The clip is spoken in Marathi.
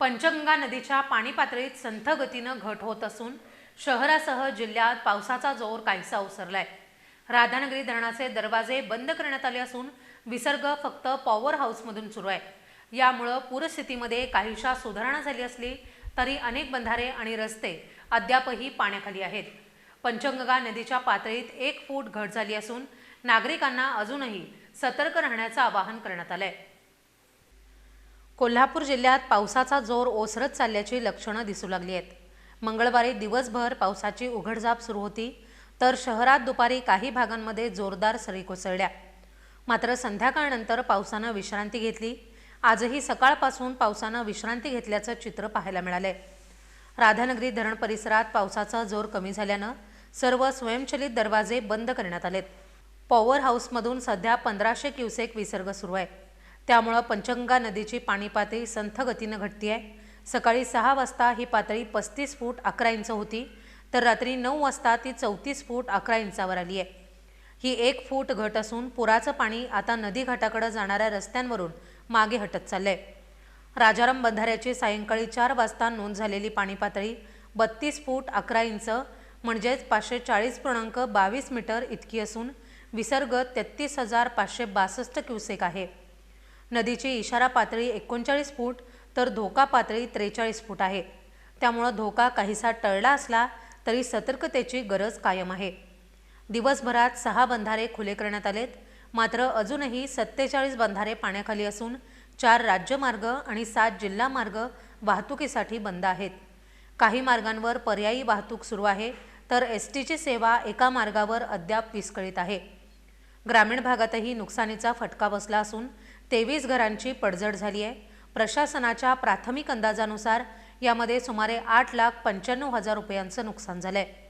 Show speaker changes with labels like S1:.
S1: पंचगंगा नदीच्या पाणी पातळीत संथ गतीनं घट होत असून शहरासह जिल्ह्यात पावसाचा जोर काहीसा ओसरलाय. राधानगरी धरणाचे दरवाजे बंद करण्यात आले असून विसर्ग फक्त पॉवर हाऊसमधून सुरू आहे. यामुळं पूरस्थितीमध्ये काहीशा सुधारणा झाली असली तरी अनेक बंधारे आणि रस्ते अद्यापही पाण्याखाली आहेत. पंचगंगा नदीच्या पातळीत एक फूट घट झाली असून नागरिकांना अजूनही सतर्क राहण्याचं आवाहन करण्यात आलं आहे कोल्हापूर जिल्ह्यात पावसाचा जोर ओसरत चालल्याची लक्षणं दिसू लागली आहेत मंगळवारी दिवसभर पावसाची उघडझाप सुरू होती तर शहरात दुपारी काही भागांमध्ये जोरदार सरी कोसळल्या. मात्र संध्याकाळनंतर पावसानं विश्रांती घेतली. आजही सकाळपासून पावसानं विश्रांती घेतल्याचं चित्र पाहायला मिळालंय. राधानगरी धरण परिसरात पावसाचा जोर कमी झाल्यानं सर्व स्वयंचलित दरवाजे बंद करण्यात आलेत. पॉवर हाऊसमधून सध्या पंधराशे क्युसेक विसर्ग सुरू आहे. त्यामुळं पंचगंगा नदीची पाणी पातळी संथ गतीनं घटती आहे सकाळी सहा वाजता ही पातळी पस्तीस फूट अकरा इंच होती तर रात्री नऊ वाजता ती चौतीस फूट अकरा इंचावर आली आहे ही एक फूट घट असून पुराचं पाणी आता नदी घाटाकडे जाणाऱ्या रस्त्यांवरून मागे हटत चाललंय. राजाराम बंधाऱ्याची सायंकाळी चार वाजता नोंद झालेली पाणी पातळी बत्तीस फूट अकरा इंच म्हणजेच पाचशे चाळीस पूर्णांक बावीस मीटर इतकी असून विसर्ग तेहतीस हजार पाचशे बासष्ट क्युसेक आहे. नदीची इशारा पातळी एकोणचाळीस फूट तर धोका पातळी त्रेचाळीस फूट आहे. त्यामुळं धोका काहीसा टळला असला तरी सतर्कतेची गरज कायम आहे. दिवसभरात सहा बंधारे खुले करण्यात आलेत. मात्र अजूनही सत्तेचाळीस बंधारे पाण्याखाली असून चार राज्यमार्ग आणि सात जिल्हा मार्ग वाहतुकीसाठी बंद आहेत. काही मार्गांवर पर्यायी वाहतूक सुरू आहे तर एस टीची सेवा एका मार्गावर अद्याप विस्कळीत आहे. ग्रामीण भागातही नुकसानीचा फटका बसला असून तेवीस घरांची पडझड झाली आहे. प्रशासनाच्या प्राथमिक अंदाजानुसार यामध्ये सुमारे आठ लाख पंच्याण्णव हजार रुपयांचं नुकसान झालं आहे